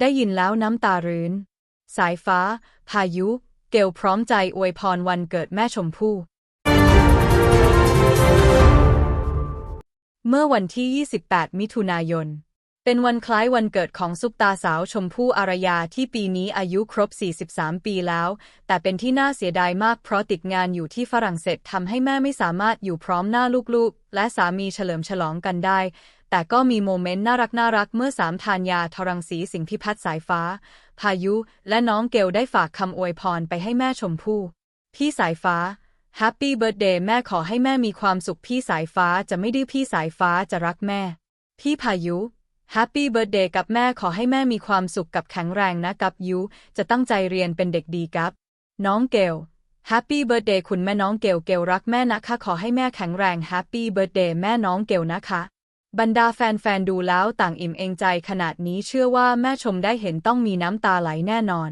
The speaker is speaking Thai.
ได้ยินแล้วน้ำตารื้น สายฟ้า พายุ เกลพร้อมใจอวยพรวันเกิดแม่ชมพู่ เมื่อวันที่ 28 มิถุนายน เป็นวันคล้ายวันเกิดของซุปตาสาวชมพู่อารยาที่ปีนี้อายุครบ 43 ปีแล้ว แต่เป็นที่น่าเสียดายมากเพราะติดงานอยู่ที่ฝรั่งเศสทำให้แม่ไม่สามารถอยู่พร้อมหน้าลูกๆ และสามีเฉลิมฉลองกันได้ แต่ก็มีโมเมนต์น่ารักน่ารักเมื่อสามทานยาทรังสีสิงห์พิพัฒน์สายฟ้า พายุ และน้องเกลได้ฝากคำอวยพรไปให้แม่ชมพู่ พี่สายฟ้าแฮปปี้เบิร์ดเดย์แม่ขอให้แม่มีความสุขพี่สายฟ้าจะไม่ดื้อพี่สายฟ้าจะรักแม่ พี่พายุแฮปปี้เบิร์ดเดย์กับแม่ขอให้แม่มีความสุขกับแข็งแรงนะกับยุ จะตั้งใจเรียนเป็นเด็กดีกับ น้องเกลแฮปปี้เบิร์ดเดย์คุณแม่น้องเกลเกลรักแม่นะคะ ขอให้แม่แข็งแรงแฮปปี้เบิร์ดเดย์แม่น้องเกลนะคะ บรรดาแฟนๆดูแล้วต่างอิ่มเองใจขนาดนี้เชื่อว่าแม่ชมได้เห็นต้องมีน้ำตาไหลแน่นอน